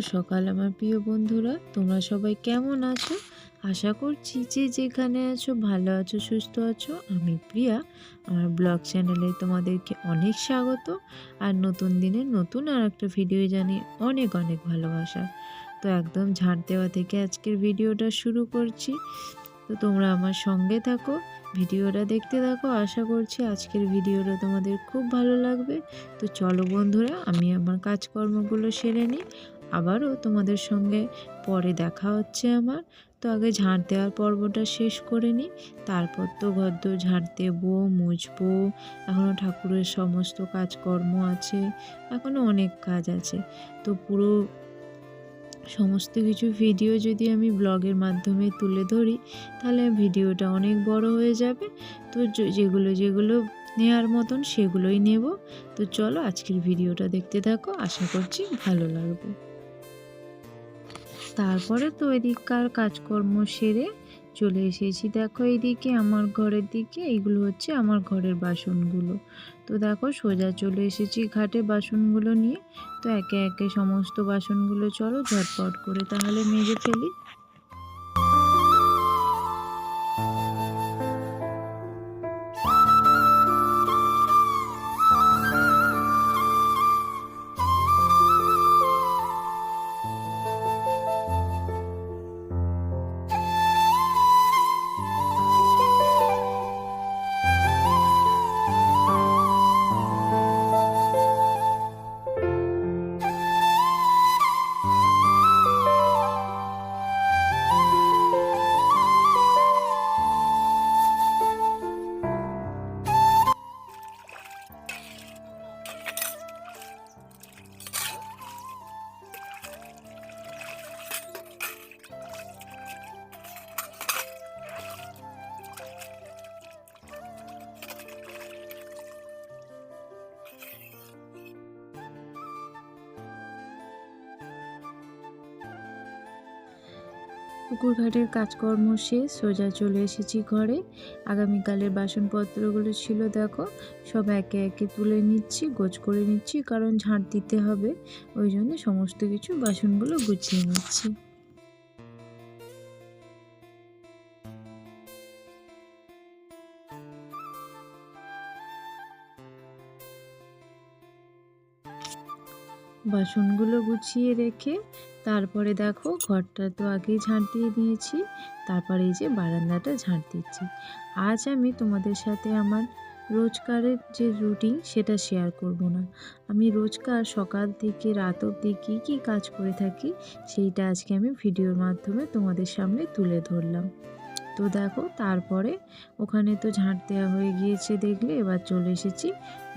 সকাল আমার প্রিয় বন্ধুরা। তোমরা সবাই কেমন আছো? আশা করছি যে যেখানে আছো, ভালো আছো, সুস্থ আছো। আমি প্রিয়া। আমার ব্লগ চ্যানেলে তোমাদেরকে অনেক স্বাগত। আর নতুন দিনের নতুন আর একটা ভিডিও জানি অনেক অনেক ভালোবাসা। তো একদম ঝাড় দেওয়া থেকে আজকের ভিডিওটা শুরু করছি। তো তোমরা আমার সঙ্গে থাকো, ভিডিওটা দেখতে থাকো। আশা করছি আজকের ভিডিওটা তোমাদের খুব ভালো লাগবে। তো চলো বন্ধুরা, আমি আমার কাজকর্মগুলো সেরে নিই। আবারও তোমাদের সঙ্গে পরে দেখা হচ্ছে আমার। তো আগে ঝাঁট দেওয়ার পর্বটা শেষ করে নিই। তারপর তো ঘদ্দ ঝাঁট দেবো, মুছবো। এখনও ঠাকুরের সমস্ত কাজকর্ম আছে এখনও অনেক কাজ আছে। তো পুরো সমস্ত কিছু ভিডিও যদি আমি ব্লগের মাধ্যমে তুলে ধরি, তাহলে ভিডিওটা অনেক বড় হয়ে যাবে। তো যেগুলো যেগুলো নেওয়ার মতন সেগুলোই নেব। তো চলো আজকের ভিডিওটা দেখতে থাকো। আশা করছি ভালো লাগবে। তারপরে তো এদিককার কাজকর্ম সেরে চলে এসেছি। দেখো এইদিকে আমার ঘরের দিকে, এইগুলো হচ্ছে আমার ঘরের বাসনগুলো। তো দেখো সোজা চলে এসেছি ঘাটে বাসনগুলো নিয়ে। তো একে একে সমস্ত বাসনগুলো চলো ঝটপট করে তাহলে মেজে ফেলি। পুকুর ঘাটের কাজকর্ম শেষ, সোজা চলে এসেছি ঘরে। আগামীকালের বাসনপত্রগুলো ছিল, দেখো, সব একে একে তুলে নিচ্ছি, গোছ করে নিচ্ছি, কারণ ঝাঁট দিতে হবে। ওই জন্য সমস্ত কিছু বাসনগুলো গুছিয়ে নিচ্ছি। বাসনগুলো গুছিয়ে রেখে তারপরে দেখো ঘরটা তো আগেই ঝাঁট দিয়ে দিয়েছি। তারপরে এই যে বারান্দাটা ঝাঁট দিচ্ছি। আজ আমি তোমাদের সাথে আমার রোজকারের যে রুটিন সেটা শেয়ার করব না। আমি রোজকার সকাল থেকে রাত অবধি কী কী কাজ করে থাকি সেইটা আজকে আমি ভিডিওর মাধ্যমে তোমাদের সামনে তুলে ধরলাম। তো দেখো তারপরে ওখানে তো ঝাঁট দেওয়া হয়ে গিয়েছে দেখলে এবার চলে এসেছি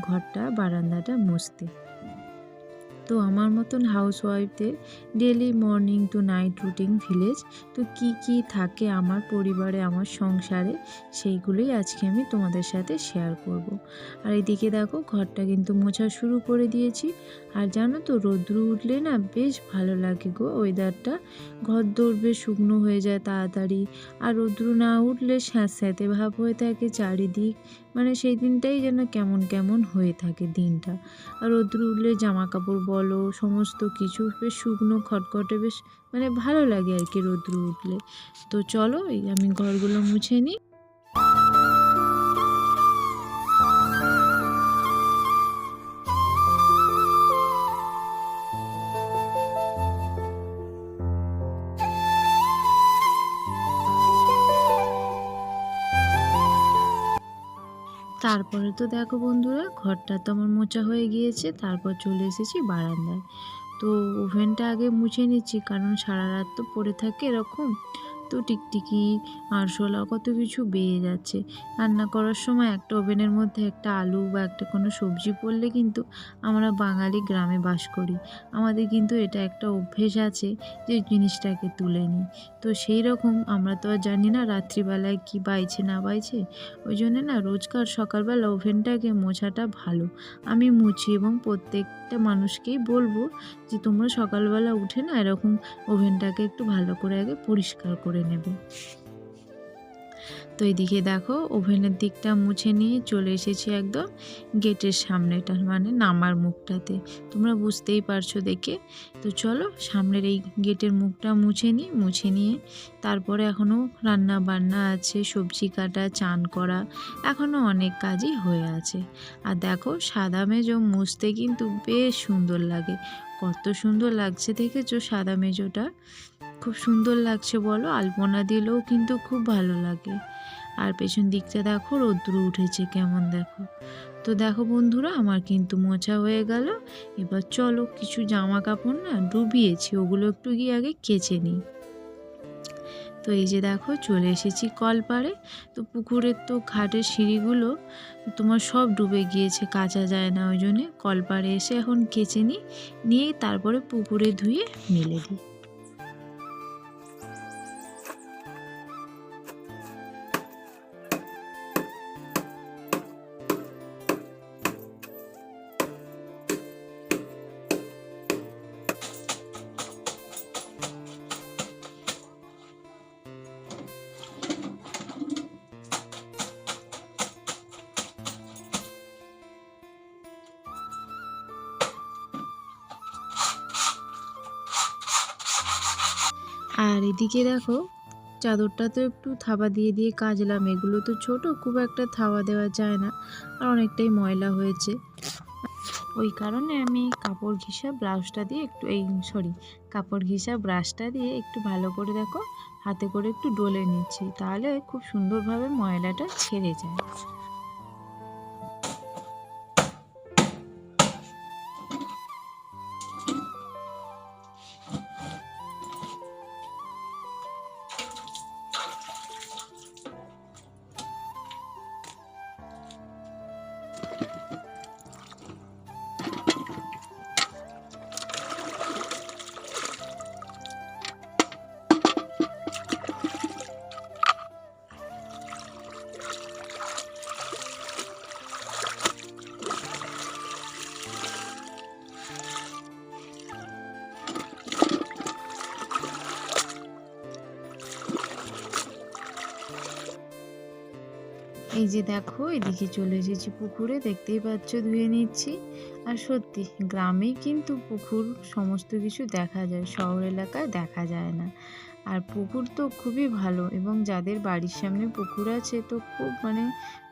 ঘরটা বারান্দাটা মুছতে। তো আমার মতন হাউস ওয়াইফদের daily morning to night routine village তো কি কি থাকে আমার পরিবারে, আমার সংসারে, সেইগুলোই আজকে আমি তোমাদের সাথে শেয়ার করব। আর এদিকে দেখো, ঘরটা কিন্তু মোছা শুরু করে দিয়েছি। আর জানো তো, রৌদ্র উঠলে না বেশ ভালো লাগে গো ওয়েদারটা ঘর দৌড়বে, শুকনো হয়ে যায় তাড়াতাড়ি। আর রৌদ্র না উঠলে স্যাঁতস্যাঁতে ভাব হয়ে থাকে চারিদিক। মানে সেই দিনটাই যেন কেমন কেমন হয়ে থাকে দিনটা। আর রৌদ্র উঠলে জামা কাপড় বলো, সমস্ত কিছু। বেশ শুকনো, খটখটে, বেশ মানে ভালো লাগে আর কি রোদ্রু উঠলে। তো চলো আমি ঘরগুলো মুছে নিই। তারপরে তো দেখো বন্ধুরা, ঘরটা তো আমার মোচা হয়ে গিয়েছে, তারপর চলে এসেছি বারান্দায়। তো ওভেনটা আগে মুছে নিচ্ছি, কারণ সারা রাত তো পড়ে থাকে এরকম। টিকটিকি, আরশোলা, কত কিছু বেয়ে যাচ্ছে। রান্না করার সময় একটা ওভেনের মধ্যে একটা আলু বা একটা কোনো সবজি পড়লে কিন্তু আমরা বাঙালি গ্রামে বাস করি। আমাদের কিন্তু এটা একটা অভ্যেস আছে যে জিনিসটাকে তুলে নিই। তো সেই রকম আমরা তো আর জানি না রাত্রিবেলায় কি বাইছে, না বাইছে। ওই জন্য না রোজকার সকালবেলা ওভেনটাকে মোছাটা ভালো। আমি মুছি এবং প্রত্যেকটা মানুষকেই বলব যে তোমরা সকালবেলা উঠে না এরকম ওভেনটাকে একটু ভালো করে আগে পরিষ্কার করে নেবে। তো এদিকে দেখো, ওভেনের দিকটা মুছে নিয়ে চলে এসেছি একদম গেটের সামনেটা মানে নামার মুখটাতে। তোমরা বুঝতেই পারছ দেখে। তো চলো, সামনের এই গেটের মুখটা মুছে নিই, মুছে নিয়ে তারপরে এখনও রান্না বান্না আছে, সবজি কাটা, চান করা, এখনও অনেক কাজই হয়ে আছে। আর দেখো, সাদা মেজো মুছতে কিন্তু বেশ সুন্দর লাগে। কত সুন্দর লাগছে দেখেছ সাদা মেজোটা? খুব সুন্দর লাগছে বলো। আলপনা দিলেও কিন্তু খুব ভালো লাগে। আর পেছন দিকটা দেখো রৌদ্র উঠেছে কেমন দেখো। তো দেখো বন্ধুরা, আমার কিন্তু মোছা হয়ে গেল। এবার চলো, কিছু জামা কাপড় না ডুবিয়েছি, ওগুলো একটু গিয়ে আগে কেচে নিই। তো এই যে দেখো, চলে এসেছি কলপাড়ে। তো পুকুরের তো ঘাটের সিঁড়িগুলো, তোমার সব ডুবে গিয়েছে, কাচা যায় না, ওই জন্যে কলপাড়ে এসে এখন কেচে নিই। নিয়ে তারপরে পুকুরে ধুয়ে মেলে দিই। আর এদিকে দেখো, চাদরটা তো একটু থাবা দিয়ে দিয়ে কাচলাম এগুলো তো ছোট, খুব একটা থাবা দেওয়া যায় না, আর অনেকটাই ময়লা হয়েছে। ওই কারণে আমি কাপড় ঘিসা ব্রাশটা দিয়ে একটু, এই সরি, কাপড় ঘিসা ব্রাশটা দিয়ে একটু ভালো করে দেখো, হাতে করে একটু ডলে নিচ্ছি, তাহলে খুব সুন্দরভাবে ময়লাটা ছেড়ে যায়। এই যে দেখো, এদিকে চলে এসেছি পুকুরে, দেখতেই পাচ্ছ, ধুয়ে নিচ্ছি। আর সত্যি গ্রামে কিন্তু পুকুর সমস্ত কিছু দেখা যায়, শহর এলাকায় দেখা যায় না। আর পুকুর তো খুবই ভালো, এবং যাদের বাড়ির সামনে পুকুর আছে তো খুব মানে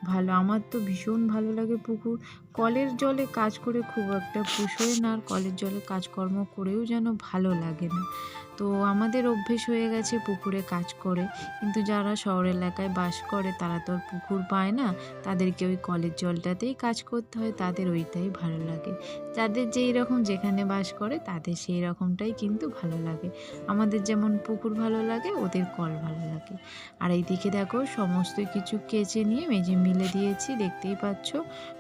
ভালো। আমার তো ভীষণ ভালো লাগে পুকুর। কলের জলে কাজ করে খুব একটা পুষোয় না, আর কলের জলে কাজকর্ম করেও যেন ভালো লাগে না। তো আমাদের অভ্যেস হয়ে গেছে পুকুরে কাজ করে। কিন্তু যারা শহর এলাকায় বাস করে, তারা তো আর পুকুর পায় না। তাদেরকে ওই কলের জলটাতেই কাজ করতে হয়, তাদের ওইটাই ভালো লাগে। যাদের যেই রকম যেখানে বাস করে, তাদের সেই রকমটাই কিন্তু ভালো লাগে। আমাদের যেমন পুকুর ভালো লাগে, ওদের কল ভালো লাগে। আর এইদিকে দেখো, সমস্ত কিছু কেচে নিয়ে মেজে মিলে দিয়েছি, দেখতেই পাচ্ছ।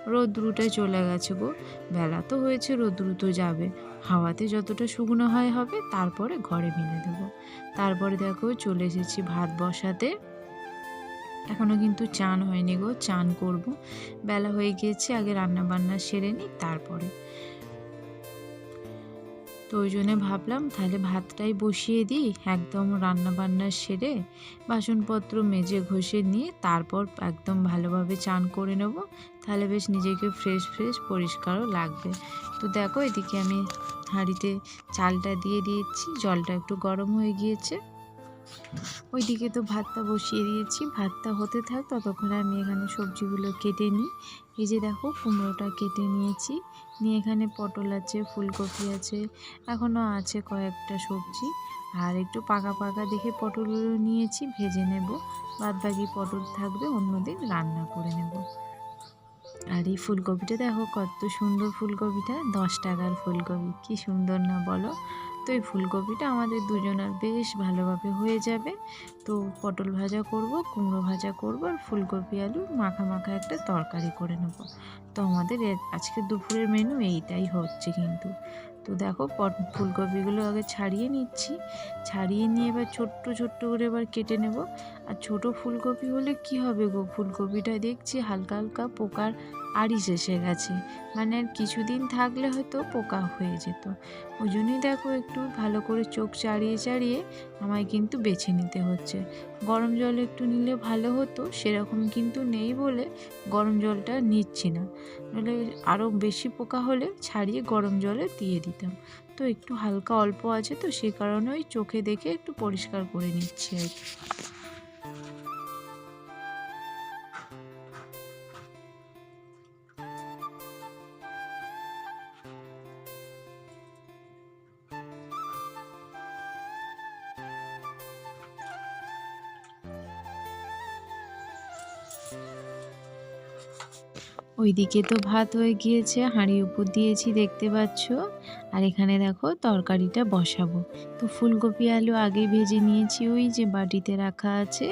রোদ্রুটা চলে গেছে গো। বেলা তো হয়েছে, রোদ্রু তো যাবে। হাওয়াতে যতটা শুকনো হয় হবে, তারপরে ঘরে মিলে দেবো। তারপরে দেখো চলে এসেছি ভাত বসাতে। এখনও কিন্তু চান হয়নি গো, চান করব। বেলা হয়ে গিয়েছে, আগে রান্না বান্না সেরে নিই, তারপরে। তো ওই জন্যে ভাবলাম তাহলে ভাতটাই বসিয়ে দিই, একদম রান্না বান্না সেরে বাসনপত্র মেজে ঘষে নিয়ে তারপর একদম ভালোভাবে চান করে নেব। তাহলে বেশ নিজেকে ফ্রেশ ফ্রেশ পরিষ্কারও লাগবে। তো দেখো এদিকে আমি হাঁড়িতে চালটা দিয়ে দিয়েছি, জলটা একটু গরম হয়ে গিয়েছে। ওইদিকে তো ভাতটা বসিয়ে দিয়েছি, ভাতটা হতে থাক ততক্ষণে আমি এখানে সবজিগুলো কেটে নিই। এই যে দেখো কুমড়োটা কেটে নিয়েছি, নিয়ে এখানে পটল আছে, ফুলকপি আছে, এখনও আছে কয়েকটা সবজি। আর একটু পাকা পাকা দেখে পটলগুলো নিয়েছি, ভেজে নেব বাদ বাকি পটল থাকবে অন্যদিন রান্না করে নেব। আর এই ফুলকপিটা দেখো, কত সুন্দর ফুলকপিটা, দশ টাকার ফুলকপি, কি সুন্দর না বলো? তো এই ফুলকপিটা আমাদের দুজনের বেশ ভালোভাবে হয়ে যাবে। তো পটল ভাজা করব, কুমড়ো ভাজা করব আর ফুলকপি, আলু, মাখা মাখা একটা তরকারি করে নেব। তো আমাদের আজকে দুপুরের মেনু এইটাই হচ্ছে কিন্তু। তো দেখো, পট, ফুলকপিগুলো আগে ছাড়িয়ে নিচ্ছি। ছাড়িয়ে নিয়ে এবার ছোট্ট ছোট্ট করে এবার কেটে নেব। আর ছোট ফুলকপি হলে কি হবে গো? ফুলকপিটা দেখছি হালকা হালকা পোকার আড়িশ এসে গেছে। মানে আর কিছুদিন থাকলে হয়তো পোকা হয়ে যেত। ওই জন্যই দেখো একটু ভালো করে চোখ চাড়িয়ে চাড়িয়ে আমায় কিন্তু বেছে নিতে হচ্ছে। গরম জল একটু নিলে ভালো হতো, সেরকম কিন্তু নেই বলে গরম জলটা নিচ্ছি না। নাহলে আরও বেশি পোকা হলে ছাড়িয়ে গরম জলে দিয়ে দিতাম। তো একটু হালকা অল্প আছে তো, সে কারণে ওই চোখে দেখে একটু পরিষ্কার করে নিচ্ছি আর কি। ওইদিকে তো ভাত হয়ে গিয়েছে হাঁড়ি উপর দিয়েছি, দেখতে পাচ্ছ? আর এখানে দেখো তরকারিটা বসাবো। তো ফুলকপি, আলু আগে ভেজে নিয়েছি, ওই যে বাটিতে রাখা আছে।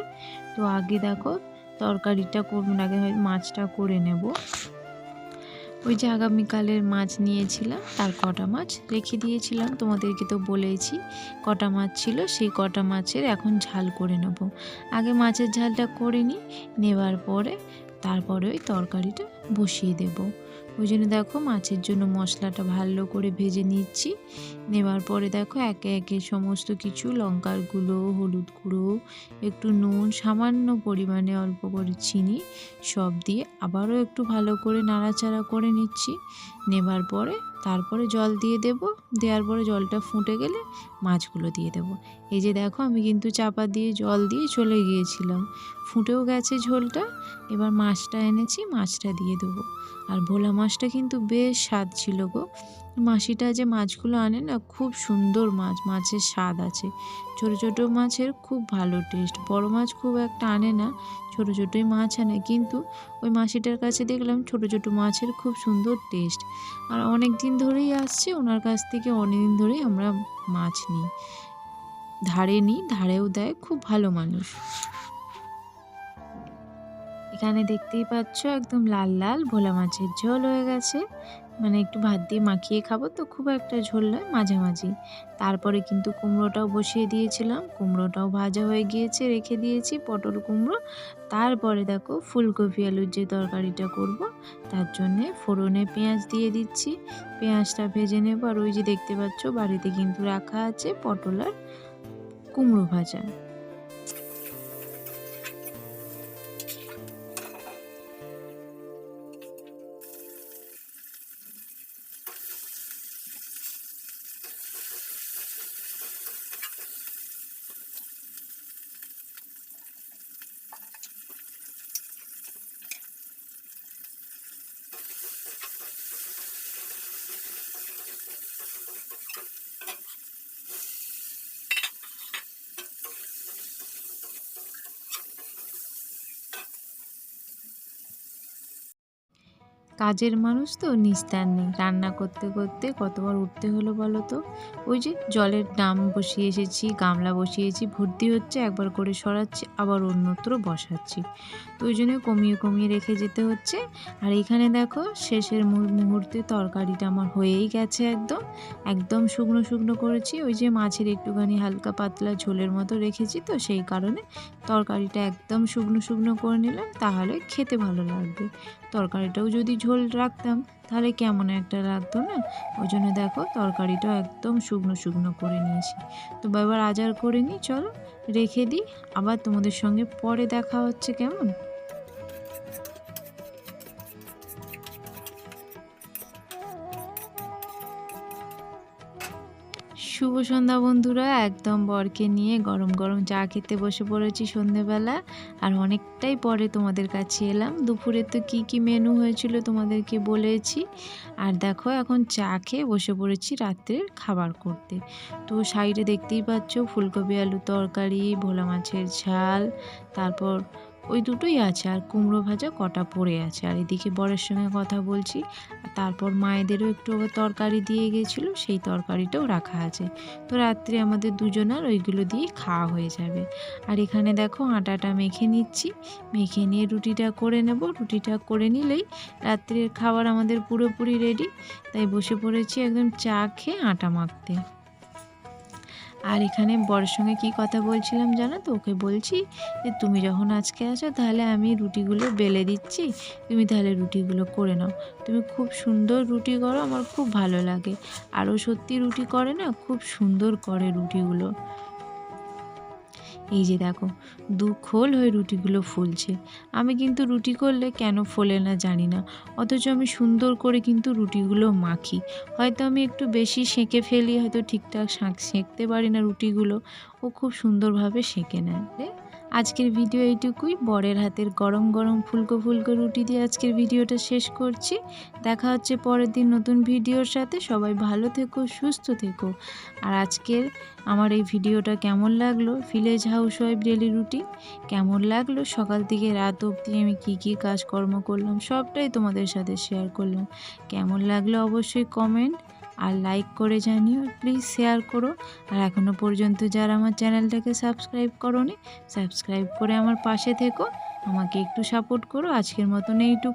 তো আগে দেখো তরকারিটা করুন আগে হয় মাছটা করে নেব। ওই যে আগামীকালের মাছ নিয়েছিলাম, তার কটা মাছ রেখে দিয়েছিলাম, তোমাদেরকে তো বলেছি কটা মাছ ছিল, সেই কটা মাছের এখন ঝাল করে নেব। আগে মাছের ঝালটা করে নিই, নেবার পরে তারপরে ওই তরকারিটা বসিয়ে দেব। ওই জন্য দেখো মাছের জন্য মশলাটা ভালো করে ভেজে নিচ্ছি। নেবার পরে দেখো একে একে সমস্ত কিছু, লঙ্কার গুঁড়ো, হলুদ গুঁড়ো, একটু নুন, সামান্য পরিমাণে অল্প করে চিনি, সব দিয়ে আবারও একটু ভালো করে নাড়াচাড়া করে নিচ্ছি। নেবার পরে তারপরে জল দিয়ে দেব, দেওয়ার পরে জলটা ফুটে গেলে মাছগুলো দিয়ে দেব। এই যে দেখো আমি কিন্তু চাপা দিয়ে জল দিয়ে চলে গিয়েছিলাম। ফুটেও গেছে ঝোলটা, এবার মাছটা এনেছি, মাছটা দিয়ে দেবো। আর ভোলা মাছটা কিন্তু বেশ স্বাদ ছিল গো। মাসিটা যে মাছগুলো আনে না, খুব সুন্দর মাছ, মাছের স্বাদ আছে। ছোটো ছোটো মাছের খুব ভালো টেস্ট বড় মাছ খুব একটা আনে না, ছোটো ছোটোই মাছ আনে, কিন্তু ওই মাসিটার কাছে দেখলাম ছোটো ছোটো মাছের খুব সুন্দর টেস্ট আর অনেক দিন ধরেই আসছে, ওনার কাছ থেকে অনেক দিন ধরেই আমরা মাছ নিই। ধারে নিই, ধারেও দেয়, খুব ভালো মানুষ। এখানে দেখতেই পাচ্ছ একদম লাল লাল, ভোলা মাছের ঝোল হয়ে গেছে। মানে একটু ভাত দিয়ে মাখিয়ে খাব তো খুব একটা ঝোল নয়, মাঝামাঝি। তারপরে কিন্তু কুমড়োটাও বসিয়ে দিয়েছিলাম, কুমড়োটাও ভাজা হয়ে গিয়েছে, রেখে দিয়েছি পটল কুমড়ো। তারপরে দেখো ফুলকপি আলুর যে তরকারিটা করব, তার জন্যে ফোড়নে পেঁয়াজ দিয়ে দিচ্ছি। পেঁয়াজটা ভেজে নেব আর ওই যে দেখতে পাচ্ছ বাড়িতে কিন্তু রাখা আছে পটল আর কুমড়ো ভাজা। কাজের মানুষ তো, নিস্তার নেই। রান্না করতে করতে কতবার উঠতে হলো বলো তো? ওই যে জলের ড্রাম বসিয়ে এসেছি, গামলা বসিয়েছি ভর্তি হচ্ছে, একবার করে সরাচ্ছি, আবার অন্যত্র বসাচ্ছি। তো ওই জন্য কমিয়ে কমিয়ে রেখে যেতে হচ্ছে। আর এখানে দেখো, শেষের মুহূর্তে তরকারিটা আমার হয়েই গেছে একদম। একদম শুকনো শুকনো করেছি। ওই যে মাছের একটুখানি হালকা পাতলা ঝোলের মতো রেখেছি তো, সেই কারণে তরকারিটা একদম শুকনো শুকনো করে নিলাম, তাহলে খেতে ভালো লাগবে। তরকারিটাও যদি ঝোল রাখতাম, তাহলে কেমন একটা লাগতো না? ওই জন্য দেখো তরকারিটাও একদম শুকনো শুকনো করে নিয়েছি। তো এবার আজার করে নিই, চলো রেখে দিই। আবার তোমাদের সঙ্গে পরে দেখা হচ্ছে, কেমন? শুভ সন্ধ্যা বন্ধুরা। একদম বরকে নিয়ে গরম গরম চা খেতে বসে পড়েছি সন্ধেবেলা। আর অনেকটাই পরে তোমাদের কাছে এলাম। দুপুরে তো কি কি মেনু হয়েছিল তোমাদেরকে বলেছি। আর দেখো, এখন চা খেয়ে বসে পড়েছি রাত্রের খাবার করতে। তো সাইডে দেখতেই পাচ্ছ, ফুলকপি, আলু তরকারি, ভোলা মাছের ঝাল, তারপর ওই দুটোই আছে, আর কুমড়ো ভাজা কটা পড়ে আছে। আর এদিকে বরের সঙ্গে কথা বলছি তারপর মায়েদেরও একটু তরকারি দিয়ে গেছিল, সেই তরকারিটাও রাখা আছে। তো রাত্রে আমাদের দুজনার ওইগুলো দিয়ে খাওয়া হয়ে যাবে। আর এখানে দেখো আটাটা মেখে নিচ্ছি, মেখে নিয়ে রুটিটা করে নেব। রুটিটা করে নিলেই রাত্রের খাবার আমাদের পুরোপুরি রেডি। তাই বসে পড়েছি একদম চা খেয়ে আটা মাখতে। আর এখানে বরের সঙ্গে কী কথা বলছিলাম জানো তো? ওকে বলছি যে, তুমি যখন আজকে আসো তাহলে আমি রুটিগুলো বেলে দিচ্ছি। তুমি তাহলে রুটিগুলো করে নাও। তুমি খুব সুন্দর রুটি করো, আমার খুব ভালো লাগে। আরও সত্যি রুটি করে না, খুব সুন্দর করে রুটিগুলো। এই যে দেখো, দু খোল হয়ে রুটিগুলো ফুলছে। আমি কিন্তু রুটি করলে কেন ফোলে না জানি না। অথচ আমি সুন্দর করে কিন্তু রুটিগুলো মাখি। হয়তো আমি একটু বেশি সেঁকে ফেলি, হয়তো ঠিকঠাক সেঁকতে পারি না রুটিগুলো। ও খুব সুন্দরভাবে সেঁকে নেয়। আজকের ভিডিও এইটুকুই। বরের হাতের গরম গরম ফুলকো ফুলকো রুটি দিয়ে আজকের ভিডিওটা শেষ করছি। দেখা হচ্ছে পরের দিন নতুন ভিডিওর সাথে। সবাই ভালো থেকো, সুস্থ থেকো। আর আজকের আমার এই ভিডিওটা কেমন লাগল? Village housewife daily routine কেমন লাগল? সকাল থেকে রাত অবধি আমি কী কী কাজকর্ম করলাম? সবটাই তোমাদের সাথে শেয়ার করলাম। কেমন লাগল? অবশ্যই কমেন্ট আর লাইক করে জানিও প্লিজ শেয়ার করো। আর এখনও পর্যন্ত যারা আমার চ্যানেলটাকে সাবস্ক্রাইব করো সাবস্ক্রাইব করে আমার পাশে থেকো। আমাকে একটু সাপোর্ট করো। আজকের মতন এইটুকু।